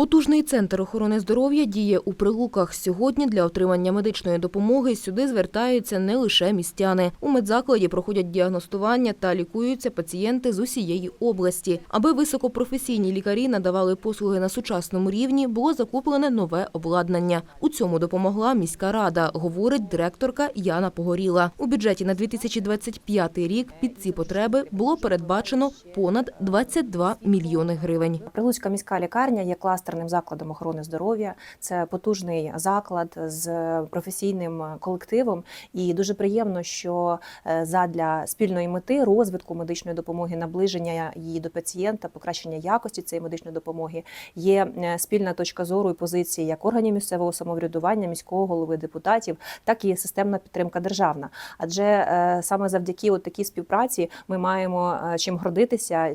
Потужний центр охорони здоров'я діє у Прилуках. Сьогодні для отримання медичної допомоги сюди звертаються не лише містяни. У медзакладі проходять діагностування та лікуються пацієнти з усієї області. Аби високопрофесійні лікарі надавали послуги на сучасному рівні, було закуплене нове обладнання. У цьому допомогла міська рада, говорить директорка Яна Погоріла. У бюджеті на 2025 рік під ці потреби було передбачено понад 22 мільйони гривень. Прилуцька міська лікарня є кластерним закладом охорони здоров'я. Це потужний заклад з професійним колективом. І дуже приємно, що е, задля спільної мети розвитку медичної допомоги, наближення її до пацієнта, покращення якості цієї медичної допомоги є е, спільна точка зору і позиції як органів місцевого самоврядування, міського голови депутатів, так і системна підтримка державна. Адже е, саме завдяки такій співпраці ми маємо чим гордитися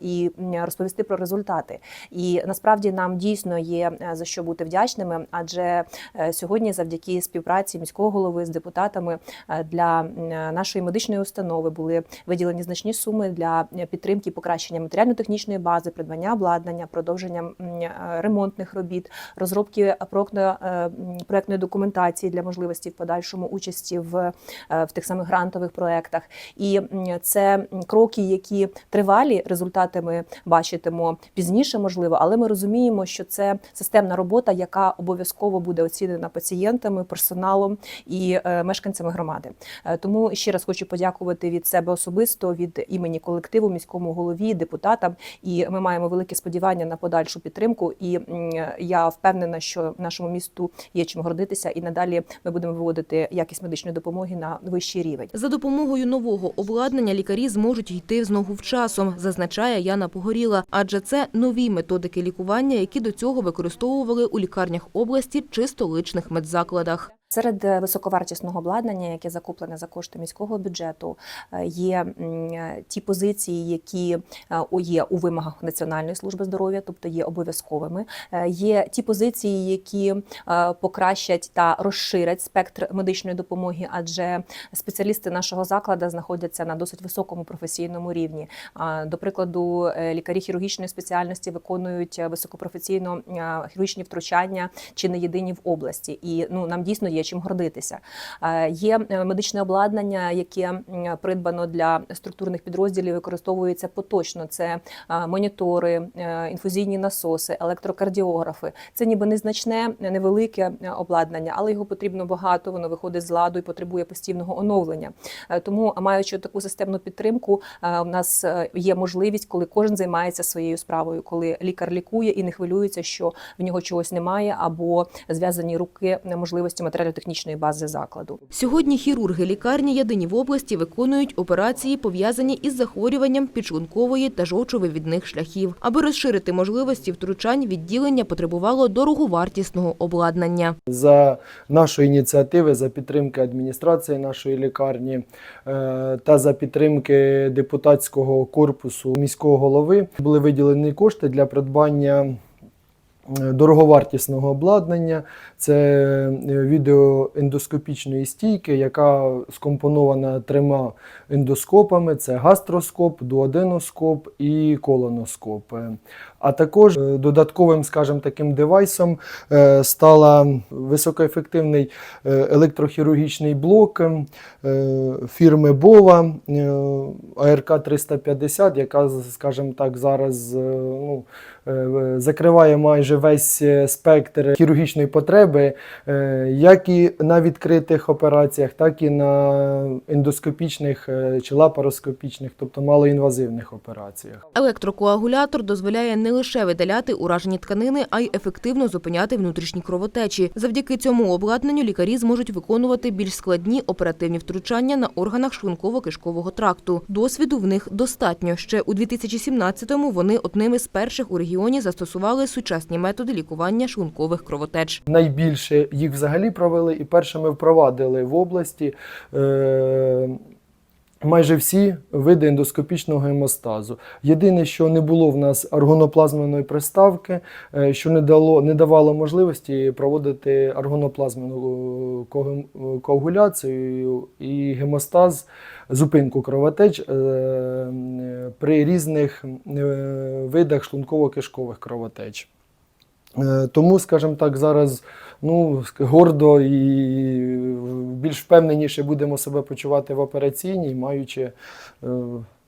і розповісти про результати. І насправді нам дійсно є е, за що бути вдячними, адже е, сьогодні, завдяки співпраці міського голови з депутатами е, для нашої медичної установи були виділені значні суми для підтримки покращення матеріально-технічної бази, придбання обладнання, продовження ремонтних робіт, розробки проектної, документації для можливості в подальшому участі в, в тих самих грантових проектах. І це кроки, які тривалі, результати ми бачитимо пізніше, можливо, але ми розуміємо, що це системна робота, яка обов'язково буде оцінена пацієнтами, персоналом і е, мешканцями громади. Е, Тому ще раз хочу подякувати від себе особисто, від імені колективу, міському голові, депутатам. І ми маємо велике сподівання на подальшу підтримку. І я впевнена, що нашому місту є чим гордитися, і надалі ми будемо виводити якість медичної допомоги на вищий рівень. За допомогою нового обладнання лікарі зможуть йти знову в часом, зазначає Яна Погоріла. Адже це нові методики лікування, які до цього використовували у лікарнях області чи столичних медзакладах. Серед е, високовартісного обладнання, яке закуплене за кошти міського бюджету, е, є е, ті позиції, які є у вимогах Національної служби здоров'я, тобто є обов'язковими. Є ті позиції, які покращать та розширять спектр медичної допомоги, адже спеціалісти нашого закладу знаходяться на досить високому професійному рівні. До прикладу, лікарі хірургічної спеціальності виконують високопрофесійно хірургічні втручання чи не єдині в області. І ну нам дійсно є чим гордитися. Е, Є е, медичне обладнання, яке придбано для структурних підрозділів, використовується поточно. Це е, монітори, інфузійні насоси, електрокардіографи. Це ніби незначне, невелике обладнання, але його потрібно багато. Воно виходить з ладу і потребує постійного оновлення. Тому, маючи таку системну підтримку, у нас є можливість, коли кожен займається своєю справою, коли лікар лікує і не хвилюється, що в нього чогось немає, або зв'язані руки неможливості матеріально-технічної бази закладу. Сьогодні хірурги лікарні єдині в області виконують операції, пов'язані із захворюванням підшлункової та жовчовивідних шляхів. Аби розширити можливості втручань, відділення потребувало дороговартісного обладнання. за нашої ініціативи, за підтримки адміністрації нашої лікарні е, та за підтримки депутатського корпусу міського голови були виділені кошти для придбання. Е, Дороговартісного обладнання це е, відеоендоскопічної стійки, яка скомпонована трьома ендоскопами: це гастроскоп, дуоденоскоп і колоноскоп. А також е, додатковим, скажімо, таким девайсом е, стала високоефективний е, електрохірургічний блок е, фірми Бова АРК 350, яка, скажімо так, зараз ну, закриває майже весь спектр хірургічної потреби, як і на відкритих операціях, так і на ендоскопічних чи лапароскопічних, тобто малоінвазивних операціях. Електрокоагулятор дозволяє не лише видаляти уражені тканини, а й ефективно зупиняти внутрішні кровотечі. Завдяки цьому обладнанню лікарі зможуть виконувати більш складні оперативні втручання на органах шлунково-кишкового тракту. Досвіду в них достатньо. Ще у 2017-му вони одними з перших у регіоні застосували сучасні методи лікування шлункових кровотеч. Найбільше їх взагалі провели і першими впровадили в області. Е- Майже всі види ендоскопічного гемостазу. Єдине, що не було в нас аргоноплазменої приставки, е, що не дало не давало можливості проводити аргоноплазменну коагу- коагуляцію і гемостаз, зупинку кровотеч е, при різних е, видах шлунково-кишкових кровотеч. Е, Тому, скажімо так, зараз ну, гордо і більш впевненіше будемо себе почувати в операційній, маючи е,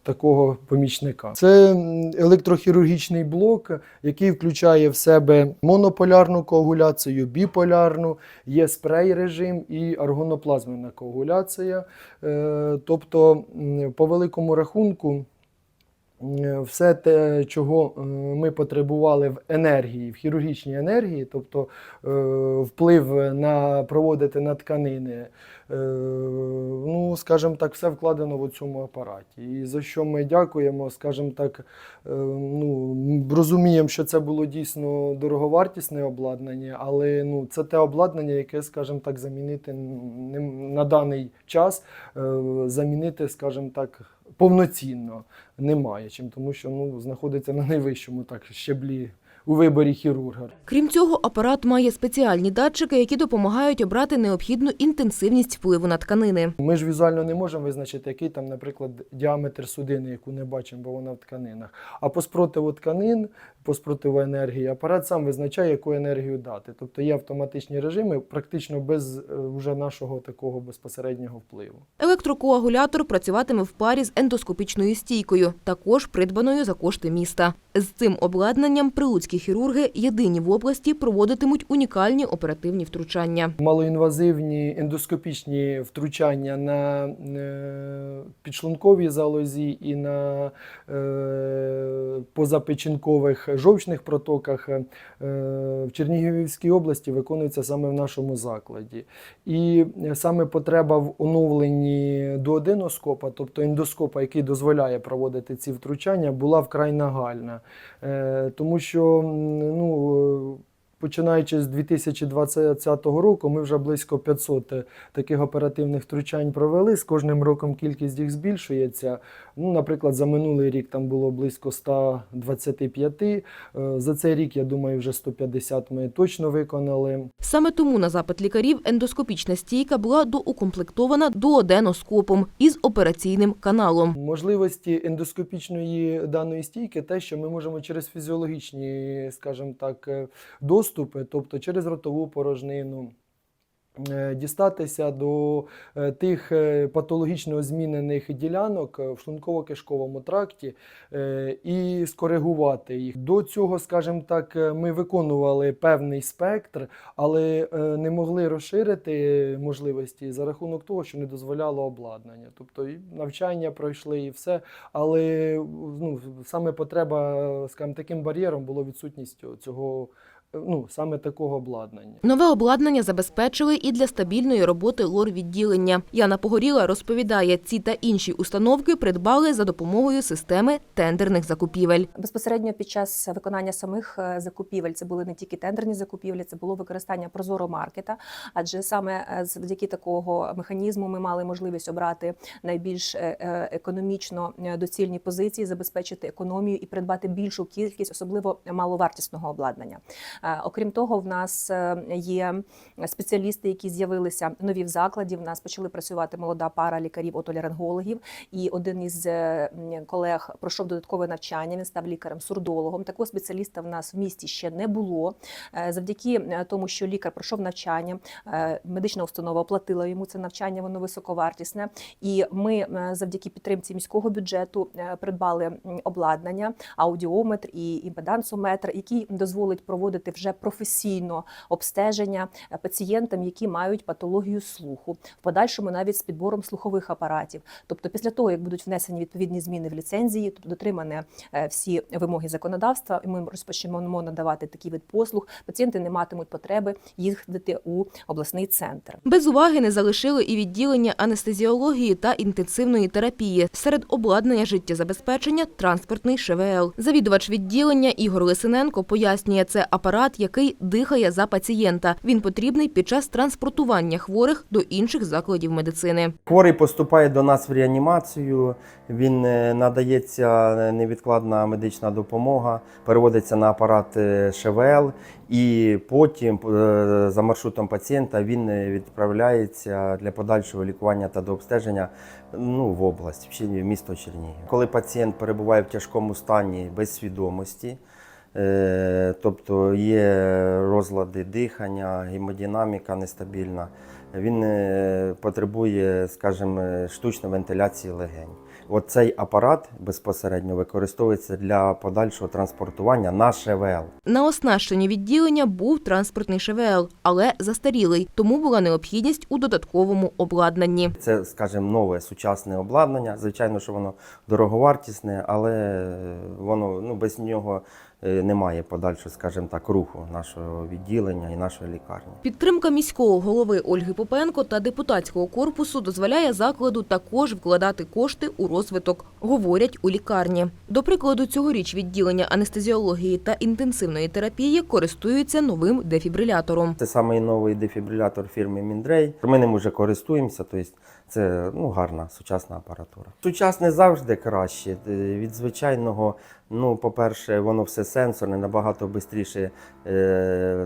такого помічника. Це електрохірургічний блок, який включає в себе монополярну коагуляцію, біполярну, є спрей режим і аргоноплазменна коагуляція. Е, Тобто, по великому рахунку. Е, Все те, чого е, ми потребували в енергії, в хірургічній енергії, тобто е, вплив на проводити на тканини, ну, скажімо так, все вкладено в цьому апараті. І за що ми дякуємо, скажімо так, ну, розуміємо, що це було дійсно дороговартісне обладнання, але ну, це те обладнання, яке, скажімо так, замінити на даний час, замінити, скажімо так, повноцінно немає чим, тому що ну, знаходиться на найвищому так, щеблі у виборі хірурга. Крім цього, апарат має спеціальні датчики, які допомагають обрати необхідну інтенсивність впливу на тканини. Ми ж візуально не можемо визначити, який там, наприклад, діаметр судини, яку не бачимо, бо вона в тканинах. А по спротиву тканин, по спротиву енергії, апарат сам визначає, яку енергію дати. Тобто є автоматичні режими, практично без е, вже нашого такого безпосереднього впливу. Електрокоагулятор працюватиме в парі з ендоскопічною стійкою, також придбаною за кошти міста. З цим обладнанням прилуцькі хірурги єдині в області проводитимуть унікальні оперативні втручання. Малоінвазивні ендоскопічні втручання на е, підшлунковій залозі і на е, позапечінкових жовчних протоках е, в Чернігівській області виконується саме в нашому закладі. І саме потреба в оновленні дуоденоскопа, тобто ендоскопа, який дозволяє проводити ці втручання, була вкрай нагальна. Тому що ну, Починаючи з 2020 року, ми вже близько 500 таких оперативних втручань провели. З кожним роком кількість їх збільшується. Ну, наприклад, за минулий рік там було близько 125. Е, За цей рік, я думаю, вже 150 ми точно виконали. Саме тому на запит лікарів ендоскопічна стійка була доукомплектована дуоденоскопом із операційним каналом. Можливості ендоскопічної даної стійки те, що ми можемо через фізіологічні, скажімо так, е, доступи, тобто через ротову порожнину. е, Дістатися до е, тих е, патологічно змінених ділянок в шлунково-кишковому тракті і скоригувати їх. До цього, скажімо так, ми виконували певний спектр, але не могли розширити можливості за рахунок того, що не дозволяло обладнання. Тобто навчання пройшли і все. Але ну, саме потреба, скажімо, таким бар'єром було відсутність цього, ну, саме такого обладнання. Нове обладнання забезпечили і для стабільної роботи лор-відділення. Яна Погоріла розповідає, ці та інші установки придбали за допомогою системи тендерних закупівель. Безпосередньо під час виконання самих е, закупівель це були не тільки тендерні закупівлі, це було використання прозоро маркета. Адже саме е, завдяки такого механізму ми мали можливість обрати найбільш е, економічно доцільні позиції, забезпечити економію і придбати більшу кількість, особливо маловартісного обладнання. Е, Окрім того, в нас е, є спеціалісти, які з'явилися нові в закладі. В нас почали працювати молода пара лікарів отоларингологів і один із е, колег пройшов додаткове навчання. Він став лікарем-сурдологом. Такого спеціаліста в нас в місті ще не було. Завдяки тому, що лікар пройшов навчання, медична установа оплатила йому це навчання, воно високовартісне. І ми завдяки підтримці міського бюджету придбали обладнання, аудіометр і імпедансометр, який дозволить проводити вже професійно обстеження е, пацієнтам, які мають патологію слуху, в подальшому навіть з підбором слухових апаратів. Тобто, після того як будуть внесені відповідні зміни в ліцензії, тобто дотримані е, всі вимоги законодавства, і ми розпочнемо надавати такий вид послуг. Пацієнти не матимуть потреби їздити у обласний центр. Без уваги не залишили і відділення анестезіології та інтенсивної терапії. Серед обладнання життєзабезпечення транспортний ШВЛ. Завідувач відділення Ігор Лисиненко пояснює, це апарат, який дихає за пацієнта. Він потрібний під час транспортування хворих до інших закладів медицини. Хворий поступає до нас в реанімацію, він е, надається невідкладна медична допомога, переводиться на апарат е, ШВЛ, і потім е, за маршрутом пацієнта він е, відправляється для подальшого лікування та дообстеження ну, в область, в місто Чернігів. Коли пацієнт перебуває в тяжкому стані без свідомості, Е, Тобто є розлади дихання, гемодинаміка нестабільна. Він е, потребує, скажімо, штучної вентиляції легень. От цей апарат безпосередньо використовується для подальшого транспортування на ШВЛ. На оснащенні відділення був транспортний ШВЛ, але застарілий, тому була необхідність у додатковому обладнанні. Це, скажімо, нове сучасне обладнання. Звичайно, що воно дороговартісне, але воно ну, без нього е, немає подальшого, скажімо так, руху нашого відділення і нашої лікарні. Підтримка міського голови Ольги Попенко та депутатського корпусу дозволяє закладу також вкладати кошти у розвиток, говорять у лікарні. До прикладу, цьогоріч відділення анестезіології та інтенсивної терапії користуються новим дефібрилятором. Це самий новий дефібрилятор фірми Міндрей. Ми ним вже користуємося, тобто це ну, гарна сучасна апаратура. Сучасне завжди краще. Е, Від звичайного, ну, по-перше, воно все сенсорне, набагато швидше,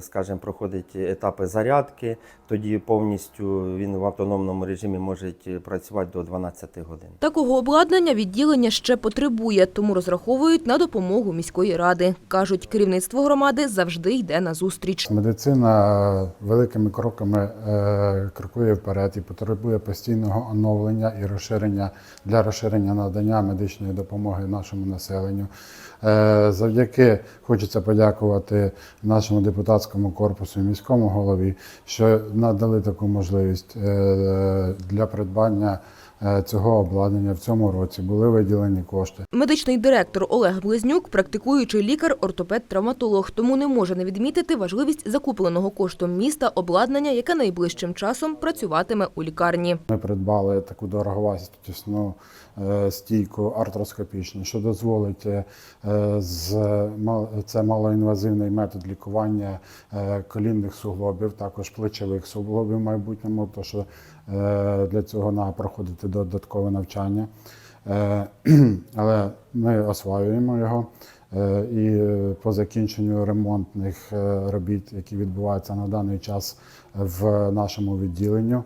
скажімо, проходить етапи зарядки. Тоді повністю він в автономному режимі може працювати до 12 годин. Такого обладнання відділення ще потребує, тому розраховують на допомогу міської ради. Кажуть, керівництво громади завжди йде на зустріч. Медицина великими кроками е, крокує вперед і потребує постійного оновлення і розширення для розширення надання медичної допомоги нашому населенню. Е, Завдяки хочеться подякувати нашому депутатському корпусу і міському голові, що надали таку можливість е, для придбання цього обладнання в цьому році. Були виділені кошти. Медичний директор Олег Близнюк, практикуючий лікар, ортопед-травматолог, тому не може не відмітити важливість закупленого коштом міста обладнання, яке найближчим часом працюватиме у лікарні. Ми придбали таку дороговартісну е, стійку артроскопічну, що дозволить е, з це малоінвазивний метод лікування е, колінних суглобів, також плечових суглобів в майбутньому, то що е, для цього треба проходити додаткове навчання. Е, Але ми осваюємо його. Е, І е, по закінченню ремонтних е, робіт, які відбуваються на даний час в нашому відділенню, е,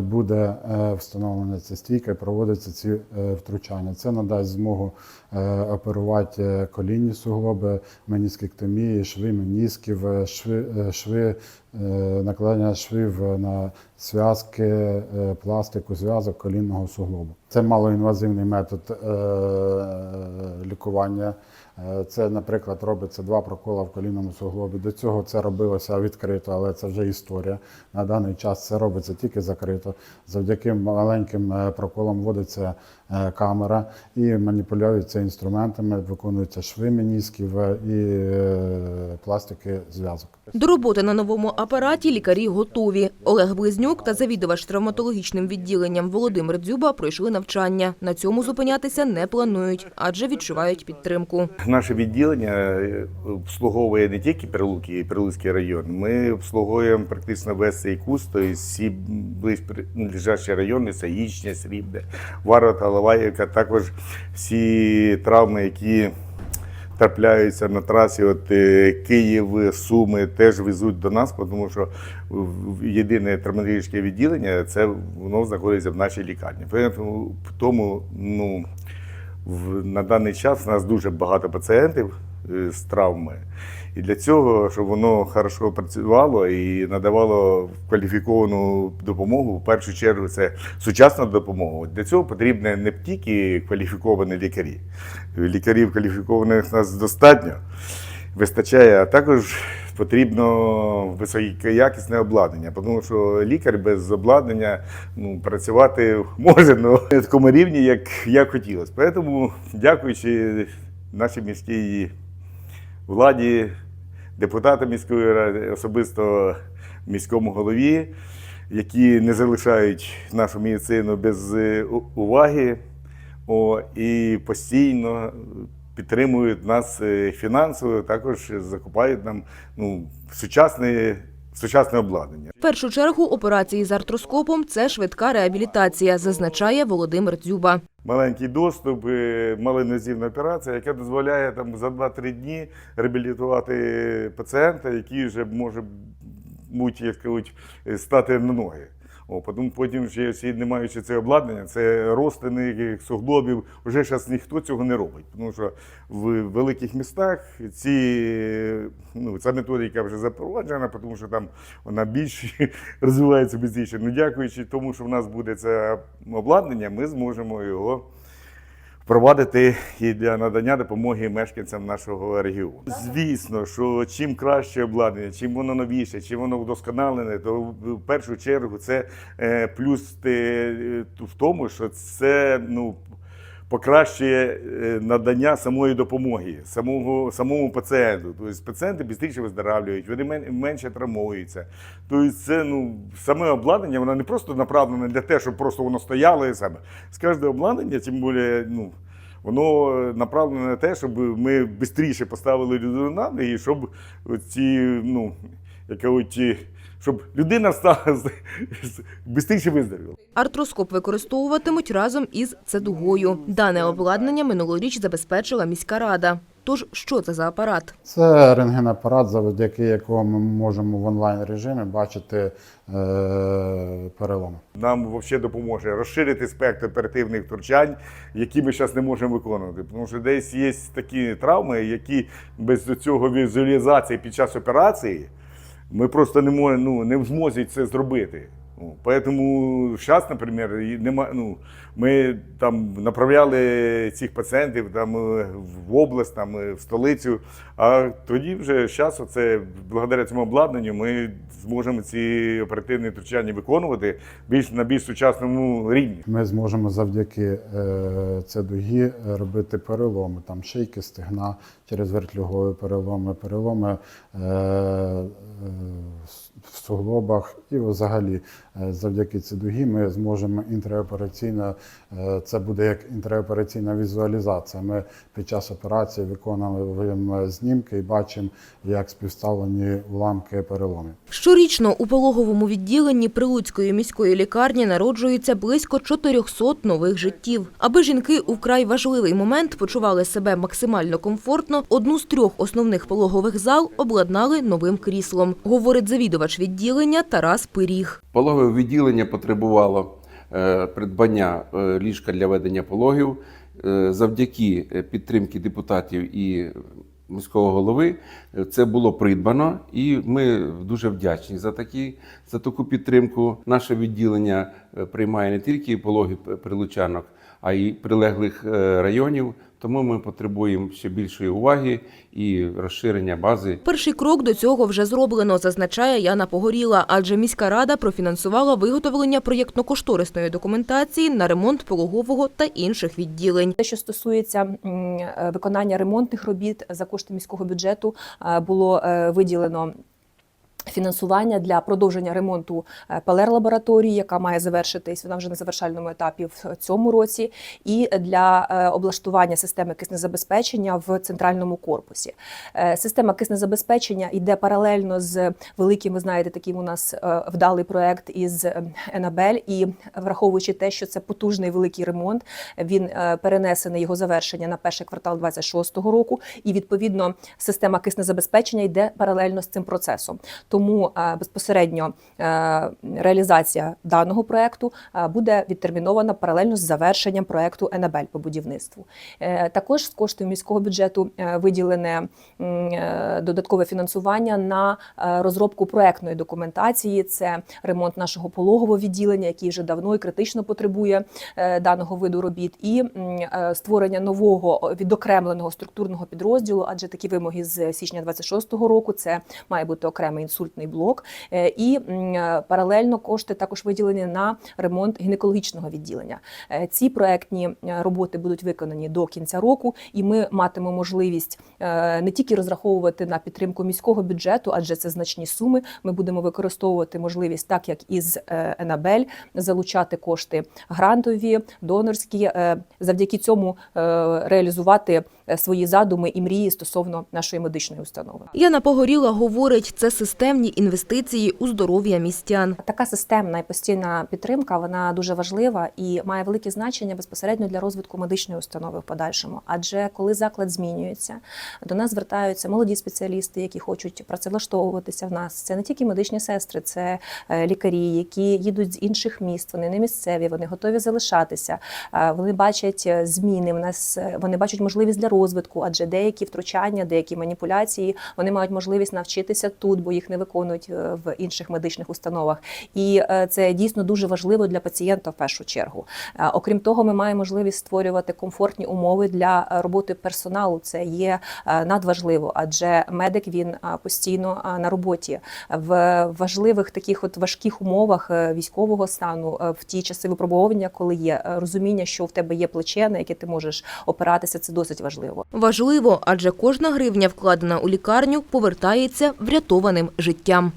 буде е, встановлена ця стійка і проводяться ці е, втручання. Це надасть змогу е, оперувати е, колінні суглоби, меніскектомії, шви менісків, е, шви, е, шви е, накладання швів на зв'язки, е, пластику, зв'язок колінного суглобу. Це малоінвазивний метод е, лікування. Е, Це, наприклад, робиться два прокола в колінному суглобі. До цього це робилося відкрито, але це вже історія. На даний час це робиться тільки закрито. Завдяки маленьким е, проколам вводиться е, камера і маніпулюються інструментами, виконуються шви менісків е, і пластики зв'язок. До роботи на новому апараті лікарі готові. Олег Близнюк та завідувач травматологічним відділенням Володимир Дзюба пройшли навчання. На цьому зупинятися не планують, адже відчувають підтримку. Наше відділення е, обслуговує не тільки Прилуки і Прилуцький район. Ми обслуговуємо практично весь цей куст, тобто всі ближайші райони, це Їчня, Срібне, Ворота, Лаваївка, також всі травми, які трапляються на трасі, от е, Київ, Суми теж везуть до нас, тому що єдине травматологічне відділення це воно знаходиться в нашій лікарні. Тому ну, в, на даний час у нас дуже багато пацієнтів е, з травми. І для цього, щоб воно хорошо працювало і надавало кваліфіковану допомогу, в першу чергу це сучасна допомога. Для цього потрібні не тільки кваліфіковані лікарі. Лікарів кваліфікованих нас достатньо, вистачає, а також потрібно високоякісне обладнання, тому що лікар без обладнання ну, працювати може ну, на такому рівні, як, як хотілося. Тому, дякуючи нашій міській владі, депутатам міської ради, особисто міському голові, які не залишають нашу медицину без е, уваги о, і постійно підтримують нас е, фінансово, також закупають нам ну, сучасне, сучасне обладнання. В першу чергу операції з артроскопом – це швидка реабілітація, зазначає Володимир Дзюба. Маленький доступ, е, малоінвазивна операція, яка дозволяє там за 2-3 дні реабілітувати пацієнта, який вже може бути, як кажуть, е, стати на ноги. О, потім, потім ще всі не маючи це обладнання, це ростини суглобів. Вже зараз ніхто цього не робить. Тому що в великих містах ці, ну, ця методика вже запроваджена, тому що там вона більш розвивається швидше. Ну, дякуючи тому, що в нас буде це обладнання, ми зможемо його впровадити і для надання допомоги мешканцям нашого регіону. Звісно, що чим краще обладнання, чим воно новіше, чим воно вдосконалене, то в першу чергу це е, плюс в тому, що це ну. Покращує е, надання самої допомоги, самого, самому пацієнту. Тобто пацієнти швидше виздоравлюють, вони менше травмуються. Тобто це ну, саме обладнання, воно не просто направлене для того, щоб просто воно стояло і саме. З кожне обладнання, тим більше, ну, воно направлене на те, щоб ми швидше поставили людину на і щоб ці, ну, яка от, ті- щоб людина стала швидше виздоровіла. Артроскоп використовуватимуть разом із цедугою. Дане обладнання минулоріч забезпечила міська рада. Тож, що це за апарат? Це рентгенапарат, завдяки якому ми можемо в онлайн режимі бачити е, переломи. Нам взагалі допоможе розширити спектр оперативних втручань, які ми зараз не можемо виконувати. Тому що десь є такі травми, які без цього візуалізації під час операції ми просто не можемо, ну, не в змозі це зробити. Ну, Поэтому зараз, наприклад, нема, ну, ми там направляли цих пацієнтів там, е, в область, там, е, в столицю, а тоді вже зараз, оце, благодаря цьому обладнанню, ми зможемо ці оперативні втручання виконувати більш, на більш сучасному рівні. Ми зможемо завдяки е, цедугі робити переломи, там шийки, стегна через вертлюгові переломи, переломи е, е, в суглобах і взагалі е, завдяки цедугі ми зможемо інтраопераційно, це буде як інтраопераційна візуалізація. Ми під час операції виконуємо знімки і бачимо, як співставлені уламки переломів. Щорічно у пологовому відділенні Прилуцької міської лікарні народжується близько 400 нових життів. Аби жінки у вкрай важливий момент почували себе максимально комфортно, одну з трьох основних пологових зал обладнали новим кріслом, говорить завідувач відділення Тарас Пиріг. Пологове відділення потребувало е, придбання е, ліжка для ведення пологів. Е, Завдяки е, підтримки депутатів і міського голови е, це було придбано, і ми дуже вдячні за такі за таку підтримку. Наше відділення е, приймає не тільки пологи прилучанок, а й прилеглих е, районів. Тому ми потребуємо ще більшої уваги і розширення бази Перший крок до цього вже зроблено, зазначає Яна Погоріла, адже міська рада профінансувала виготовлення проєктно-кошторисної документації на ремонт пологового та інших відділень. Те, що стосується е, виконання ремонтних робіт за кошти міського бюджету, е, було е, виділено. Фінансування для продовження ремонту е, ПЛР-лабораторії, яка має завершитись, вона вже на завершальному етапі в цьому році, і для е, облаштування системи киснезабезпечення в центральному корпусі. Е, Система киснезабезпечення йде паралельно з великим, ви знаєте, таким у нас вдалий проект із Енабель. І враховуючи те, що це потужний великий ремонт, він перенесений його завершення на перший квартал 26-го року, і відповідно система киснезабезпечення йде паралельно з цим процесом. Тому е, безпосередньо е, реалізація даного проекту е, буде відтермінована паралельно з завершенням проекту Енабель по будівництву. Також з коштів міського бюджету виділене додаткове фінансування на розробку проектної документації. Це ремонт нашого пологового відділення, який вже давно і критично потребує даного виду робіт, і створення нового відокремленого структурного підрозділу, адже такі вимоги з січня 26-го року це має бути окремий інсультний блок. Е, І е, паралельно кошти також виділені на ремонт гінекологічного відділення. Е, Ці проектні роботи будуть виконані до кінця року, і ми матимемо можливість не тільки розраховувати на підтримку міського бюджету, адже це значні суми. Ми будемо використовувати можливість, так як із Енабель, залучати кошти грантові, донорські, завдяки цьому реалізувати свої задуми і мрії стосовно нашої медичної установи. Яна Погоріла говорить, це системні масштабні інвестиції у здоров'я містян. Така системна і постійна підтримка вона дуже важлива і має велике значення безпосередньо для розвитку медичної установи в подальшому. Адже коли заклад змінюється, до нас звертаються молоді спеціалісти, які хочуть працевлаштовуватися в нас. Це не тільки медичні сестри, це е, лікарі, які їдуть з інших міст. Вони не місцеві, вони готові залишатися. Вони бачать е, зміни. В нас е, вони бачать можливість для розвитку, адже деякі втручання, деякі маніпуляції вони мають можливість навчитися тут, бо їх не виконують е, в інших медичних установах. І е, це дійсно дуже важливо для пацієнта в першу чергу. Е, Окрім того, ми маємо можливість створювати комфортні умови для роботи персоналу. Це є надважливо, адже медик він постійно на роботі в важливих таких от важких умовах військового стану, в ті часи випробовування, коли є розуміння, що в тебе є плече, на яке ти можеш опиратися. Це досить важливо. Важливо, адже кожна гривня, вкладена у лікарню, повертається врятованим життям.